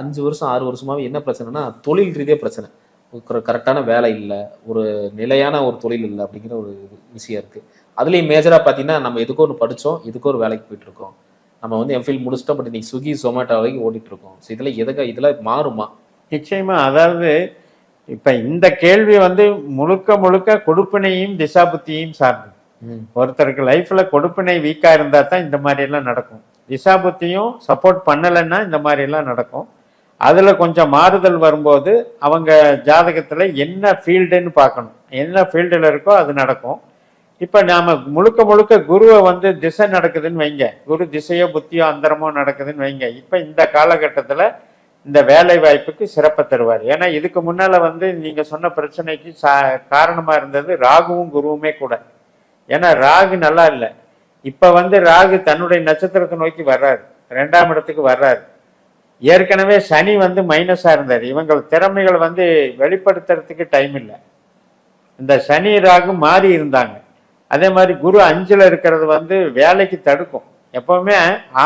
அஞ்சு வருஷம் ஆறு வருஷமாவே என்ன பிரச்சனைனா தொழில் ரீதியாக பிரச்சனை. கரெக்டான வேலை இல்லை ஒரு நிலையான ஒரு தொழில் இல்லை அப்படிங்கிற ஒரு விஷயம் இருக்கு. அதுலேயும் மேஜராக பார்த்தீங்கன்னா நம்ம எதுக்கோ ஒன்று படித்தோம் எதுக்கோ ஒரு வேலைக்கு போயிட்டு இருக்கோம். நம்ம வந்து எம்ஃபில் முடிச்சிட்டோம் பட் இன்னைக்கு ஸ்விக்கி சொமேட்டோ வரைக்கும் ஓடிட்டு இருக்கோம். ஸோ இதில் எதுக்கு இதில் மாறுமா? நிச்சயமா அதாவது இப்ப இந்த கேள்வி வந்து முழுக்க முழுக்க கொடுப்பினையும் திசாபுத்தியும் சார்ந்தது. ஒருத்தருக்கு லைஃப்ல கொடுப்பினை வீக்கா இருந்தா தான் இந்த மாதிரி எல்லாம் நடக்கும். திசாபுத்தியும் சப்போர்ட் பண்ணலைன்னா இந்த மாதிரி எல்லாம் நடக்கும். அதில் கொஞ்சம் மாறுதல் வரும்போது அவங்க ஜாதகத்தில் என்ன ஃபீல்டுன்னு பார்க்கணும். என்ன ஃபீல்டில் இருக்கோ அது நடக்கும். இப்போ நாம் முழுக்க முழுக்க குருவை வந்து திசை நடக்குதுன்னு வைங்க. குரு திசையோ புத்தியோ அந்தரமோ நடக்குதுன்னு வைங்க. இப்போ இந்த காலகட்டத்தில் இந்த வேலை வாய்ப்புக்கு சிறப்பை தருவார். ஏன்னா இதுக்கு முன்னால வந்து நீங்கள் சொன்ன பிரச்சனைக்கு சா- காரணமாக இருந்தது ராகுவும் குருவுமே கூட. ஏன்னா ராகு நல்லா இல்லை. இப்போ வந்து ராகு தன்னுடைய நட்சத்திரத்தை நோக்கி வர்றாரு. ரெண்டாம் இடத்துக்கு வர்றாரு. ஏற்கனவே சனி வந்து மைனஸாக இருந்தார். இவங்க திறமைகள் வந்து வெளிப்படுத்துறதுக்கு டைம் இல்லை. இந்த சனி ராகு மாறி இருந்தாங்க. அதே மாதிரி குரு அஞ்சில் இருக்கிறது வந்து வேலைக்கு தடுக்கும். எப்பவுமே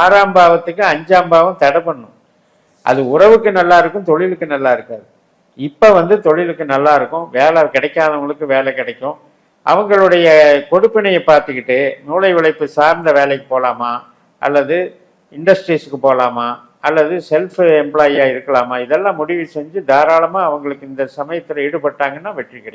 ஆறாம் பாவத்துக்கு அஞ்சாம் பாவம் தடை பண்ணும். அது உறவுக்கு நல்லா இருக்கும் தொழிலுக்கு நல்லா இருக்காது. இப்போ வந்து தொழிலுக்கு நல்லா இருக்கும். வேலை கிடைக்காதவங்களுக்கு வேலை கிடைக்கும். அவங்களுடைய கொடுப்பினையை பார்த்துக்கிட்டு நூலை உழைப்பு சார்ந்த வேலைக்கு போகலாமா அல்லது இண்டஸ்ட்ரீஸுக்கு போகலாமா அல்லது செல்ஃப் எம்ப்ளாயியாக இருக்கலாமா? இதெல்லாம் முடிவு செஞ்சு தாராளமாக அவங்களுக்கு இந்த சமயத்தில் ஈடுபட்டாங்கன்னா வெற்றி கிடைக்கும்.